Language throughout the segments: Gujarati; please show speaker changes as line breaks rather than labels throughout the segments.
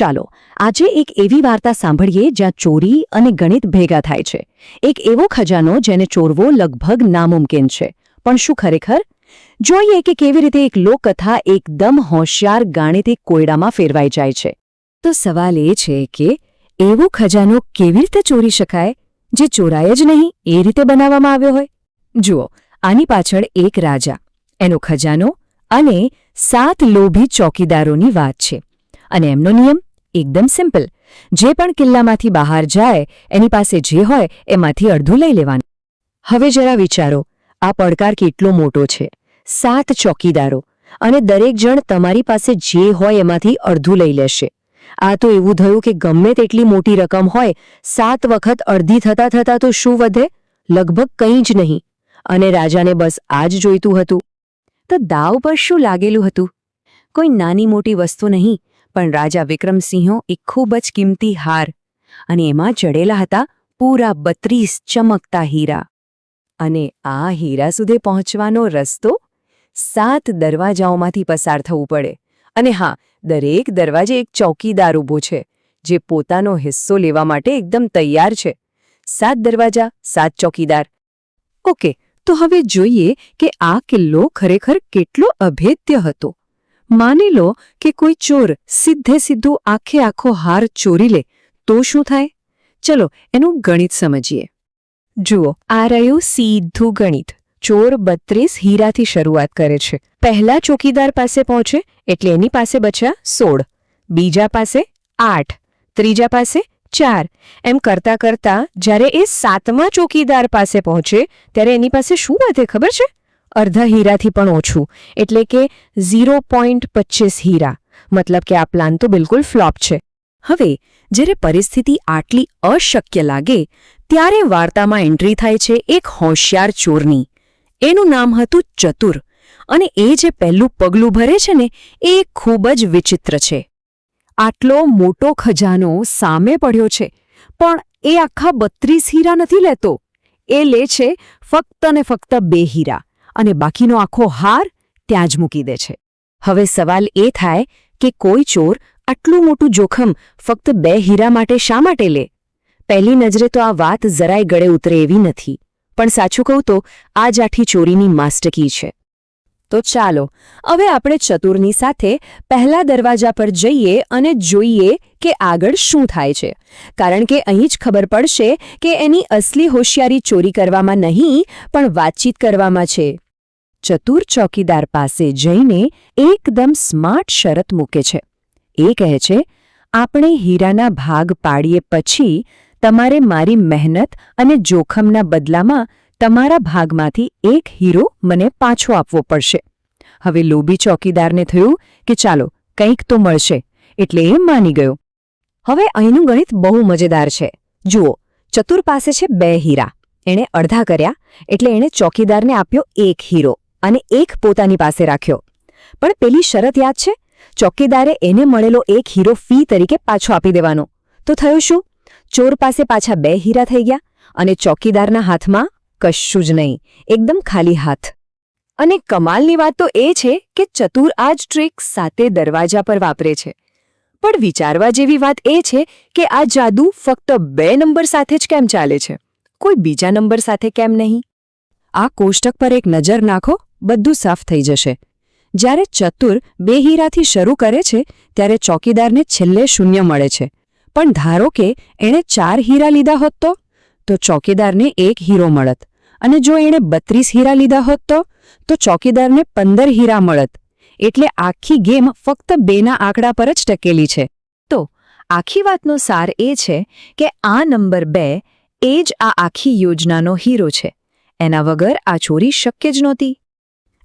ચાલો, આજે એક એવી વાર્તા સાંભળીએ જ્યાં ચોરી અને ગણિત ભેગા થાય છે. એક એવો ખજાનો જેને ચોરવો લગભગ નામુમકિન છે. પણ શું ખરેખર? જોઈએ કે કેવી રીતે એક લોકકથા એકદમ હોશિયાર ગાણિતિક કોયડામાં ફેરવાઈ જાય છે. તો સવાલ એ છે કે, એવો ખજાનો કેવી રીતે ચોરી શકાય, જે ચોરાય જ નહીં, એ રીતે બનાવવામાં આવ્યો હોય? જુઓ, આની પાછળ એક રાજા. એનો ખજાનો અને સાત લોભી ચોકીદારોની વાત છે. અને એમનો નિયમ? એકદમ સિમ્પલ. જે પણ કિલ્લામાંથી બહાર જાય, એની પાસે જે હોય, એમાંથી અડધું લઈ લેવાનું. હવે જરા વિચારો, આ પડકાર કેટલો મોટો છે. સાત ચોકીદારો. અને દરેક જણ તમારી પાસે જે હોય એમાંથી અડધું લઈ લેશે. આ તો એવું થયું કે ગમે તેટલી મોટી રકમ હોય, સાત વખત અડધી થતા થતા તો શું વધે? લગભગ કંઈ જ નહીં. અને રાજાને બસ આ જ જોઈતું હતું. તો દાવ પર શું લાગેલું હતું? કોઈ નાની મોટી વસ્તુ નહીં. પણ રાજા વિક્રમસિંહો એક ખૂબ જ કિંમતી હાર અને એમાં ચડેલા હતા પૂરા બત્રીસ ચમકતા હીરા. અને આ હીરા સુધી પહોંચવાનો રસ્તો સાત દરવાજાઓમાંથી પસાર થવું પડે. અને હા, દરેક દરવાજે એક ચોકીદાર ઊભો છે, જે પોતાનો હિસ્સો લેવા માટે એકદમ તૈયાર છે. સાત દરવાજા, સાત ચોકીદાર. ઓકે, તો હવે જોઈએ કે આ કિલ્લો ખરેખર કેટલો અભેદ્ય હતો. માની લો કે કોઈ ચોર સીધે સીધું આખે આખો હાર ચોરી લે, તો શું થાય? ચલો એનું ગણિત સમજીએ. જુઓ, આ રહ્યું સીધું ગણિત. ચોર બત્રીસ હીરાથી શરૂઆત કરે છે. પહેલા ચોકીદાર પાસે પહોંચે, એટલે એની પાસે બચ્યા સોળ. બીજા પાસે આઠ. ત્રીજા પાસે ચાર. એમ કરતા કરતા જ્યારે એ સાતમા ચોકીદાર પાસે પહોંચે, ત્યારે એની પાસે શું વધે ખબર છે? અર્ધા હીરાથી પણ ઓછું, એટલે કે ઝીરો પોઈન્ટ પચીસ હીરા. મતલબ કે આ પ્લાન તો બિલકુલ ફ્લોપ છે. હવે, જ્યારે પરિસ્થિતિ આટલી અશક્ય લાગે, ત્યારે વાર્તામાં એન્ટ્રી થાય છે એક હોશિયાર ચોરની. એનું નામ હતું ચતુર, અને એ જે પહેલું પગલું ભરે છે ને, એ ખૂબ જ વિચિત્ર છે. આટલો મોટો ખજાનો સામે પડ્યો છે, પણ એ આખા બત્રીસ હીરા નથી લેતો. એ લે છે ફક્ત ને ફક્ત બે હીરા. અને બાકીનો આખો હાર ત્યાં જ મૂકી દે છે. હવે સવાલ એ થાય કે કોઈ ચોર આટલું મોટું જોખમ ફક્ત બે હીરા માટે શા માટે લે? પહેલી નજરે તો આ વાત જરાય ગળે ઉતરે એવી નથી. પણ સાચું કહું તો આ જ આઠી ચોરીની માસ્ટકી છે. તો ચાલો, હવે આપણે ચતુરની સાથે પહેલા દરવાજા પર જઈએ અને જોઈએ કે આગળ શું થાય છે. કારણ કે અહીં જ ખબર પડશે કે એની અસલી હોશિયારી ચોરી કરવામાં નહીં, પણ વાતચીત કરવામાં છે. ચતુર ચોકીદાર પાસે જઈને એકદમ સ્માર્ટ શરત મૂકે છે. એ કહે છે, આપણે હીરાના ભાગ પાડીએ પછી તમારે મારી મહેનત અને જોખમના બદલામાં તમારા ભાગમાંથી એક હીરો મને પાછો આપવો પડશે. હવે લોભી ચોકીદારને થયું કે ચાલો, કંઈક તો મળશે, એટલે એ માની ગયો. હવે અહીંનું ગણિત બહુ મજેદાર છે. જુઓ, ચતુર પાસે છે બે હીરા. એણે અડધા કર્યા, એટલે એણે ચોકીદારને આપ્યો એક હીરો અને એક પોતાની પાસે રાખ્યો. પણ પેલી શરત યાદ છે? ચોકીદારે એને મળેલો એક હીરો ફી તરીકે પાછો આપી દેવાનો. તો થયું શું? ચોર પાસે પાછા બે હીરા થઈ ગયા અને ચોકીદારના હાથમાં કશું જ નહીં. એકદમ ખાલી હાથ. અને કમાલની વાત તો એ છે કે ચતુર આ જ ટ્રીક સાતે દરવાજા પર વાપરે છે. પણ વિચારવા જેવી વાત એ છે કે આ જાદુ ફક્ત બે નંબર સાથે જ કેમ ચાલે છે? કોઈ બીજા નંબર સાથે કેમ નહીં? આ કોષ્ટક પર એક નજર નાખો, બધું સાફ થઈ જશે. જ્યારે ચતુર બે હીરાથી શરૂ કરે છે, ત્યારે ચોકીદારને છેલ્લે શૂન્ય મળે છે. પણ ધારો કે એણે ચાર હીરા લીધા હોત તો? તો ચોકીદારને એક હીરો મળત. અને જો એણે બત્રીસ હીરા લીધા હોત તો? તો ચોકીદારને પંદર હીરા મળત. એટલે આખી ગેમ ફક્ત બેના આંકડા પર જ ટકેલી છે. તો આખી વાતનો સાર એ છે કે આ નંબર બે એ જ આ આખી યોજનાનો હીરો છે. એના વગર આ ચોરી શક્ય જ નહોતી.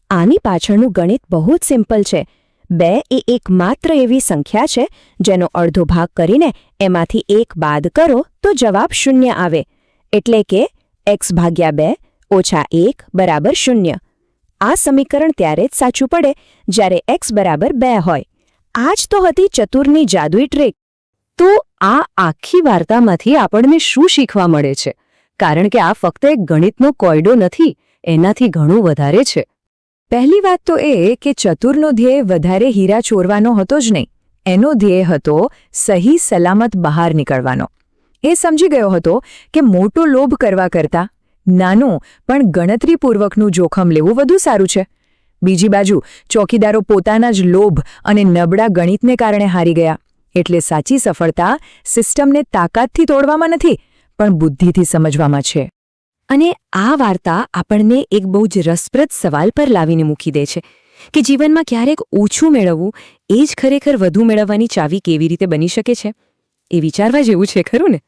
આની પાછળનું ગણિત બહુ જ સિમ્પલ છે. બે એ એકમાત્ર એવી સંખ્યા છે જેનો અડધો ભાગ કરીને એમાંથી એક બાદ કરો તો જવાબ શૂન્ય આવે. એટલે કે એક્સ ભાગ્યા બે ઓછા એક બરાબર શૂન્ય. આ સમીકરણ ત્યારે જ સાચું પડે જ્યારે એક્સ બરાબર બે હોય. આ જ તો હતી ચતુરની જાદુઈ ટ્રીક તો આ આખી વાર્તામાંથી આપણને શું શીખવા મળે છે? કારણ કે આ ફક્ત એક ગણિતનો કોયડો નથી, એનાથી ઘણું વધારે છે. પહેલી વાત તો એ કે ચતુરનો ધ્યેય વધારે હીરા ચોરવાનો હતો જ નહીં.
એનો ધ્યેય હતો સહી સલામત બહાર નીકળવાનો. એ સમજી ગયો હતો કે મોટો લોભ કરવા કરતાં નાનું, પણ ગણતરીપૂર્વકનું જોખમ લેવું વધુ સારું છે. બીજી બાજુ, ચોકીદારો પોતાના જ લોભ અને નબળા ગણિતને કારણે હારી ગયા. એટલે સાચી સફળતા સિસ્ટમને તાકાતથી તોડવામાં નથી, પણ બુદ્ધિથી સમજવામાં છે.
અને આ વાર્તા આપણને એક બહુ જ રસપ્રદ સવાલ પર લાવીને મૂકી દે છે કે જીવનમાં ક્યારેક ઓછું મેળવવું એ જ ખરેખર વધુ મેળવવાની ચાવી કેવી રીતે બની શકે છે? એ વિચારવા જેવું છે, ખરું ને?